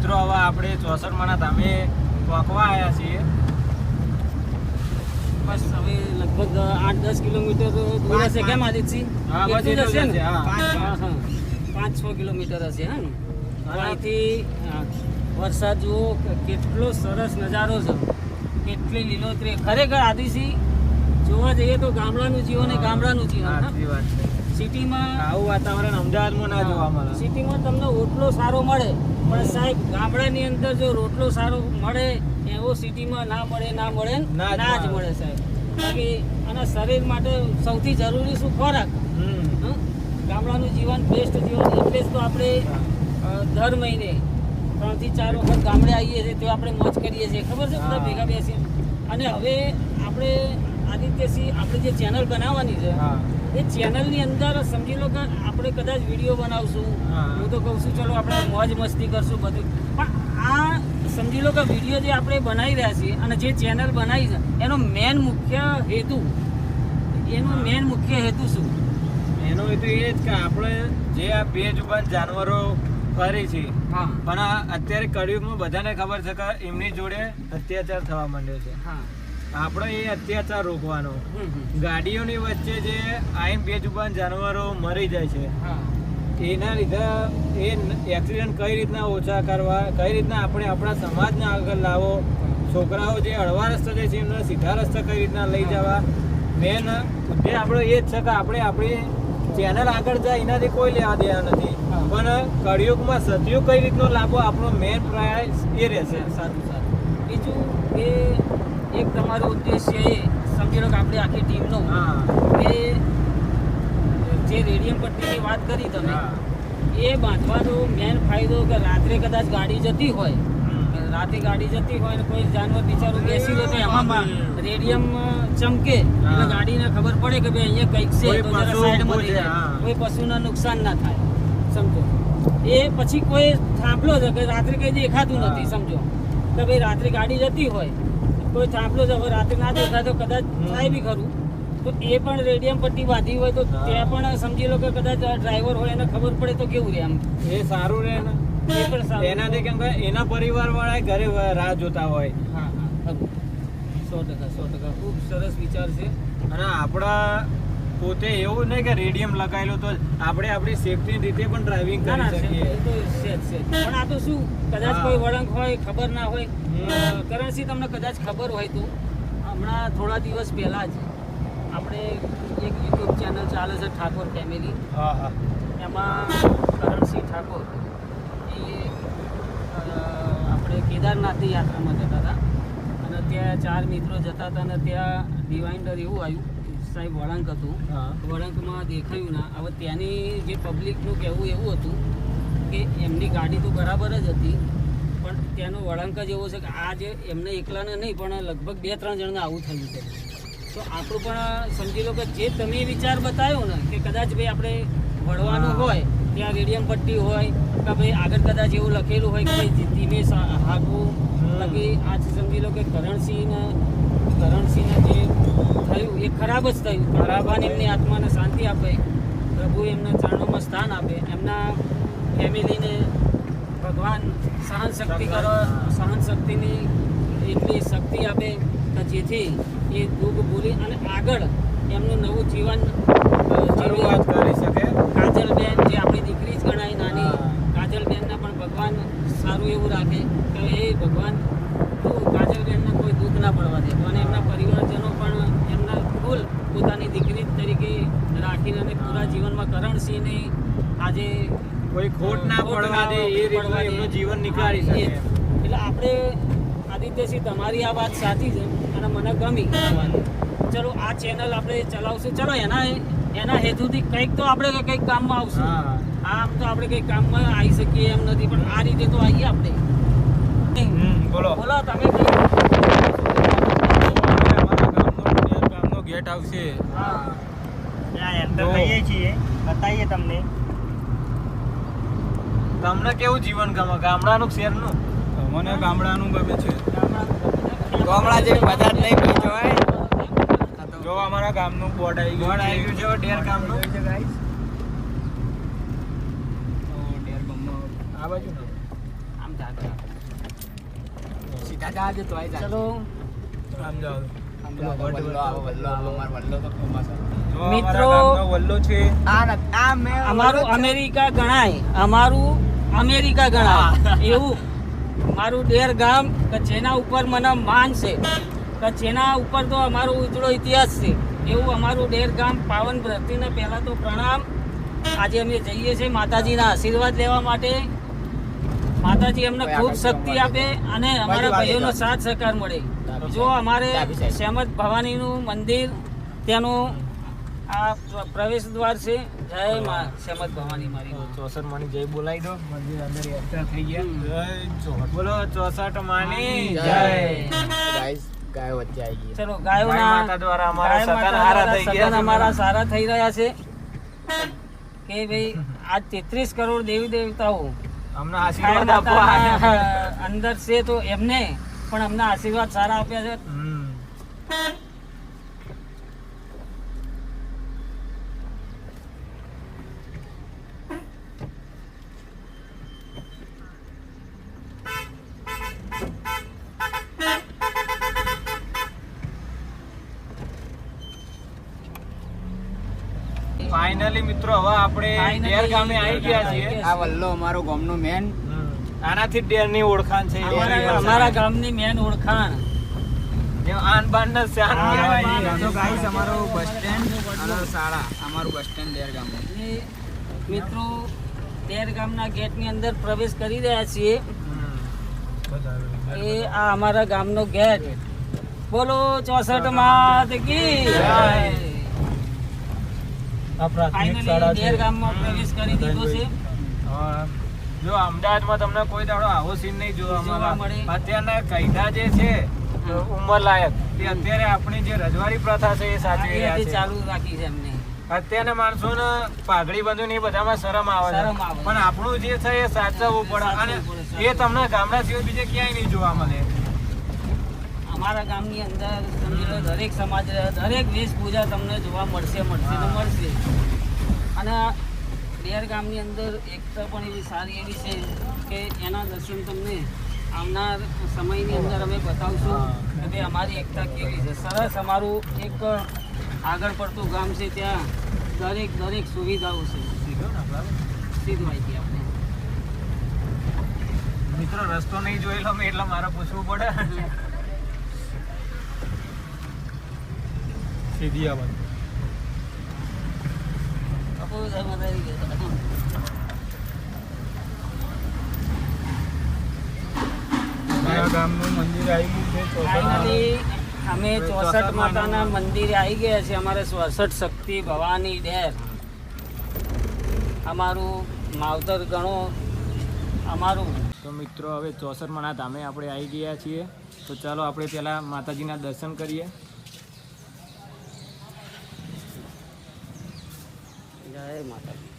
મિત્રો હવે આપણે ચોસઠમાના ધામે પહોંચવા આવ્યા છીએ. બસ હવે લગભગ આઠ દસ કિલોમીટર દૂર હશે કેમ આદિત્યસિંહ એટલું જ હશે ને? હા. પાંચ, છ કિલોમીટર હશે હા ને. અહીંથી વરસાદ જુઓ કેટલો સરસ નજારો છે. કેટલી લીલોતરી. ખરેખર આદિશી જોવા જઈએ તો ગામડાનું જીવન એ ગામડાનું જીવન સિટીમાં આવું વાતાવરણ અમદાવાદમાં ના જોવા મળે. સિટીમાં તમને ઓટલો સારો મળે. પણ સાહેબ ગામડાની અંદર જો રોટલો સારો મળે એવો સિટીમાં ના મળે ના મળે ના જ મળે. સાહેબ. બાકી અને શરીર માટે સૌથી જરૂરી શું ખોરાક. ગામડાનું જીવન બેસ્ટ જીવન એટલે જ તો આપણે દર મહિને ત્રણથી ચાર વખત ગામડે આવીએ છીએ તો આપણે મોજ કરીએ છીએ. ખબર છે બધા. ભેગા બેસીએ અને હવે આપણે આદિત્યસિંહ આપણે જે ચેનલ બનાવવાની છે એ ચેનલની અંદર સમજી લો કે આપણે કદાચ વીડિયો બનાવશું. હા. તો કહું છું ચલો આપણે મોજ મસ્તી કરશું બધું. પણ આ સમજી લો કે વીડિયો જે આપણે બનાવી રહ્યા છીએ અને જે ચેનલ બનાવી છે એનો મેન મુખ્ય હેતુ એનો મેન મુખ્ય હેતુ શું? એનો હેતુ એ જ કે આપણે જે આ બે જુબાન જાનવરો કરી છે હા. પણ આ અત્યારે કળિયુગમાં બધાને ખબર છે કે એમની જોડે અત્યાચાર થવા માંડ્યો છે. હા. આપણે એ અત્યાચાર રોકવાનો. ગાડીઓની વચ્ચે જે આઈન બેજુબાન જાનવરો મરી જાય છે. એના લીધે એ એક્સિડન્ટ કઈ રીતના ઓછા કરવા કઈ રીતના આપણે આપણા સમાજને આગળ લાવો છોકરાઓ જે હળવા રસ્તા જાય છે એમને સીધા રસ્તા કઈ રીતના લઈ જવા. મેન ઉદ્દેશ આપણો એ જ છે કે આપણે આપણી ચેનલ આગળ જાય એનાથી કોઈ લેવા દેવા નથી. પણ કળિયુગમાં સતયુગ કઈ રીતનો લાભો આપણો મેન પ્રયાસ એ રહેશે. સારું સારું. બીજું કે એક તમારો ઉદ્દેશ્ય એ સમજી લો કે આપણી આખી ટીમનો કે જે રેડિયમ પટ્ટીની વાત કરી તમે. એ બાંધવાનો મેન ફાયદો કે રાત્રે કદાચ ગાડી જતી હોય. રાતે ગાડી જતી હોય ને કોઈ જાનવર બિચારું બેસી રહે તો એમાં રેડિયમ ચમકે એટલે ગાડીને ખબર પડે કે ભાઈ અહીંયા કંઈક છે તો જરા સાઈડમાં લઈ જાય કોઈ પશુને નુકસાન ના થાય સમજો. એ પછી કોઈ થાંભલો છે કે રાત્રે કંઈ દેખાતું નથી સમજો. કે ભાઈ રાત્રે ગાડી જતી હોય કોઈ ચાંપલો જ હવે રાત્રે ના દેખાય તો કદાચ. થાય બી ખરું તો એ પણ રેડિયમ પટ્ટી બાંધી હોય તો. ત્યાં પણ સમજી લો કે કદાચ ડ્રાઈવર હોય એને ખબર પડે તો કેવું રહે આમ એ સારું રહે ને એ પણ એનાથી કેમ કે એના પરિવાર વાળા ઘરે રાહ જોતા હોય હા હા. સો ટકા સો ટકા ખૂબ સરસ વિચાર છે અને આપણા પોતે એવું નહીં કે રેડિયમ લગાવેલું તો આપણે આપણી સેફટી રીતે પણ ડ્રાઇવિંગ કરી શકીએ. પણ આ તો શું કદાચ કોઈ વળંક હોય ખબર ના હોય. કરણસિંહ તમને કદાચ ખબર હોય તો. હમણાં થોડા દિવસ પહેલાં જ આપણે એક યુટ્યુબ ચેનલ ચાલે છે ઠાકોર ફેમિલી એમાં કરણસિંહ ઠાકોર એ આપણે કેદારનાથની યાત્રામાં જતા હતા. અને ત્યાં ચાર મિત્રો જતા હતા અને ત્યાં ડિવાઇન્ડર એવું આવ્યું. સાહેબ વળાંક હતું. વળાંકમાં દેખાયું ના. હવે ત્યાંની જે પબ્લિકનું કહેવું એવું હતું કે એમની ગાડી તો બરાબર જ હતી પણ ત્યાંનો વળાંક જ એવો છે કે આ જે એમને એકલાને નહીં પણ લગભગ બે ત્રણ જણને આવું થયું છે. તો આપણું પણ સમજી લો કે જે તમે વિચાર બતાવ્યો ને કે કદાચ ભાઈ આપણે વળવાનું હોય ત્યાં રેડિયમ પટ્ટી હોય કે ભાઈ આગળ કદાચ એવું લખેલું હોય કે ભાઈ ધીમે સા- લગી આજ સમજી લો કે કરણસિંહને કરણસિંહને જે થયું એ ખરાબ જ થયું. પણ ભગવાન એમની આત્માને શાંતિ આપે પ્રભુ એમના ચરણોમાં સ્થાન આપે એમના ફેમિલીને ભગવાન સહન શક્તિ કરો સહન શક્તિની એટલી શક્તિ આપે કે જેથી એ દુઃખ ભૂલી અને આગળ એમનું નવું જીવન શરૂઆત કરી શકે. કાજલબેન જે આપણી દીકરી જ ગણાય નાની હા. કાજલબેનને પણ ભગવાન સારું એવું રાખે કે એ ભગવાન તું કાજલબેનને કોઈ દુઃખ ના પડવા દે અને એમના પરિવારજનો પણ એમના ફૂલ પોતાની દીકરી તરીકે રાખીને અને પૂરા જીવનમાં કરણસિંહની આજે કોઈ ખોટ ના પડવા દે એ રીતે એમનું જીવન નીકાળી. શકે. એટલે આપણે આદિત્યસિંહ તમારી આ વાત સાચી છે અને મને ગમી. આ વાત ચલો આ ચેનલ આપણે ચલાવશું. ચલો એના એના હેતુથી કંઈક તો આપણે કંઈક કામમાં આવશું. આમ તો આપણે કંઈક કામમાં આવી શકીએ એમ નથી પણ આ રીતે તો આવીએ આપણે. બોલો. બોલો તમે ગેટ આવશે. હા. ત્યાં એન્ટર થઈએ છીએ બતાવીએ તમને. તમને કેવું જીવન ગમે? ગામડાનું શહેરનું? મને ગામડાનું ગમે છે. ગામડા જેવી બજાર નહીં કોઈ જો અમારા ગામનું બોર્ડ આવી ગયું બોર્ડ આવી ગયું છે ડેર ગામનું. છે guys? તો ડેર ગામમાં આ બાજુ દે. ચલો. આમ જાઓ. મિત્રો- અમારું અમેરિકા ગણાય. અમારું અમેરિકા ગણાય. એવું. મારું ડેર ગામ કે જેના ઉપર મને માન છે કે જેના ઉપર તો અમારો ઉજળો ઇતિહાસ છે એવું અમારું ડેર ગામ પાવન ધરતીને પહેલાં તો પ્રણામ. આજે અમે જઈએ છીએ માતાજીના આશીર્વાદ લેવા માટે. માતાજી અમને ખૂબ શક્તિ આપે અને અમારા ભાઈઓનો સાથ સહકાર મળે. જો અમારે શ્યામત ભવાનીનું મંદિર ત્યાંનું આ પ્રવેશ દ્વાર છે. જય માં શ્યામત ભવાની મારી ચોસઠ માની જય બોલાવી દો. મંદિર અંદર એન્ટર થઈ ગયા. જય. બોલો ચોસઠ માની જય. ગાઈસ ગાયો વચ્ચે આવી ગઈ. ચલો ગાયો માતા દ્વારા અમારા સતન હારા થઈ ગયા અમારા સારા થઈ રહ્યા છે. કે ભાઈ આજ તેત્રીસ કરોડ દેવી દેવતાઓ અમને આશીર્વાદ આપવા. અંદર છે તો એમને પણ અમને આશીર્વાદ સારા આપ્યા છે હમ. ફાઇનલી મિત્રો હવે આપણે ડેર ગામે આવી ગયા છીએ. આ વલ્લો અમારો ગામનો મેન આનાથી ડેરની ઓળખાણ છે અમારા અમારા ગામની મેન ઓળખાણ. આન બાન ને શાન આન કહેવાય. બાન. તો ગાઈસ અમારો બસ સ્ટેન્ડ અને શાળા અમારું બસ સ્ટેન્ડ ડેર ગામનું. મિત્રો તેર ગામના ગેટની અંદર પ્રવેશ કરી રહ્યા છીએ. એ આ અમારા ગામનો ગેટ બોલો ચોસઠમાં કી જય. આ પ્રાથમિક શાળા છે. ગામમાં પ્રવેશ કરી દીધો છે. જો અમદાવાદમાં તમને કોઈ દાડો આવો સીન નહીં જોવા મળે. અત્યારના કાયદા જે છે ઉંમર લાયક. એ અત્યારે આપણી જે રજવાડી પ્રથા છે એ સાચવી રહ્યા છે. ચાલુ રાખી છે એમને. અત્યારના માણસોને પાઘડી બંધુ ને બધામાં શરમ આવે છે. પણ આપણું જે છે એ સાચવવું પડે. અને એ તમને ગામડા સિવાય બીજે ક્યાંય નહીં જોવા મળે. અમારા ગામની અંદર સમજી લો દરેક સમાજ દરેક વેશભૂજા તમને જોવા મળશે મળશે તો મળશે. અને ડેર ગામની અંદર એકતા પણ એવી સારી એવી છે કે એના દર્શન તમને આવનાર સમયની અંદર અમે બતાવશું કે ભાઈ અમારી એકતા કેવી છે. સરસ અમારું એક આગળ પડતું ગામ છે ત્યાં દરેક દરેક સુવિધાઓ છે. સીધી માહિતી આપણે મિત્રો રસ્તો નહીં જોયેલો મેં એટલે મારે પૂછવું પડે. સીધી આ બાજુ. ગામનું મંદિર આવી ગયું છે અમે ચોસઠ માતાના મંદિરે આવી ગયા છીએ. અમારે ચોસઠ શક્તિ ભવાની ડેર. અમારું માવતર ગણો અમારું. તો મિત્રો હવે ચોસઠ મણા ધામે આપણે આવી ગયા છીએ. તો ચાલો આપણે પહેલાં માતાજીના દર્શન કરીએ. જય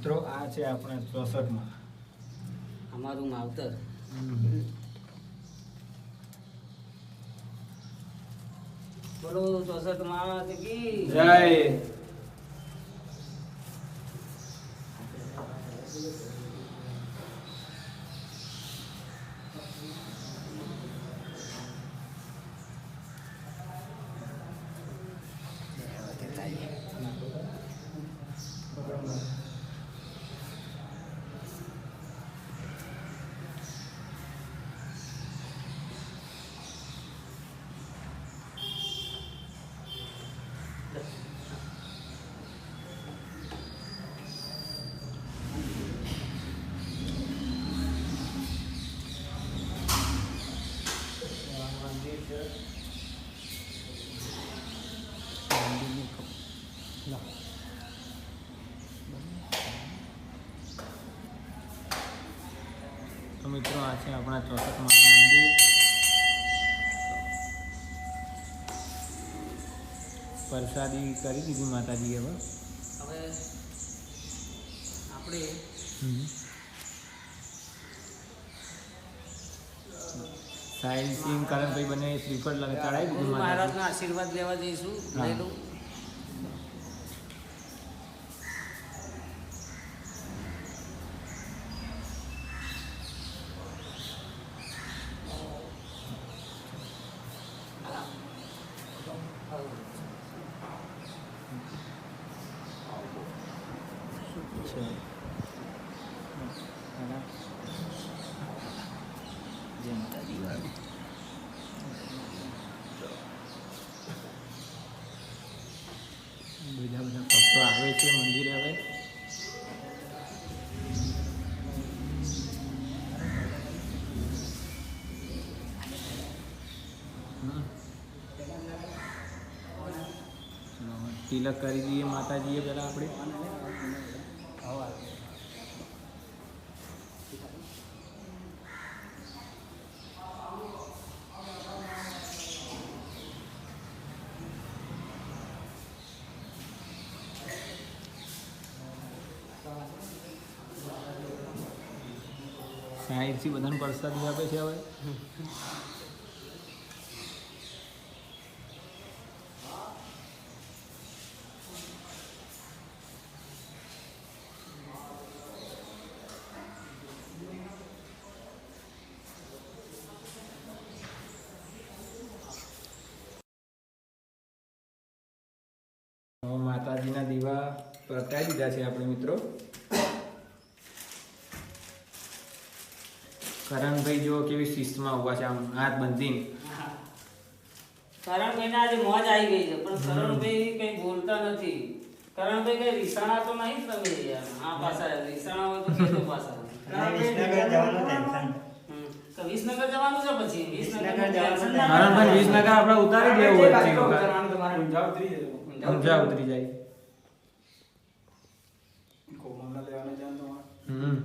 મિત્રો આ છે આપણે ચોસઠમાં. અમારું માવતર. બોલો ચોસઠમાં જય. આપણા ચોસઠ માનું મંદિર. પ્રસાદી કરી દીધી માતાજી હવે. હવે આપણે સાહિલ સિંહ કરણભાઈ બંને શ્રીફળ લગ- ચડાવી દીધું મહારાજના આશીર્વાદ લેવા જઈશું હા. લઈ લઉં છે. જય માતાજી વાળી. બધા બધા ભક્તો આવે છે મંદિરે હવે. તિલક કરી દઈએ માતાજીએ પહેલાં આપણે સાહેબથી બધાને પ્રસાદી આપે છે હવે. માતાજીના દીવા પ્રગટાવી દીધા છે આપણે મિત્રો. કરણભાઈ જો કેવી શિસ્તમાં ઊભા છે આમ હાથ બંધીને. કરણભાઈને આજે મોજ આવી ગઈ છે પણ કરણભાઈ કઈ બોલતા નથી. કરણભાઈ કઈ રીસાણા તો નહીં તમે યાર આ પાસા રીસાણા હોય તો કેતો પાસા વિસનગર જવાનું છે પછી? વિસનગર ટેન્શન વિસનગર આપણે ઉતારી દેવું હોય ઊંઝા ઉતરી જજો ઊંઝા ઉતરી જાય. કોમલના લેવાને જવાનું તમારે. હમ.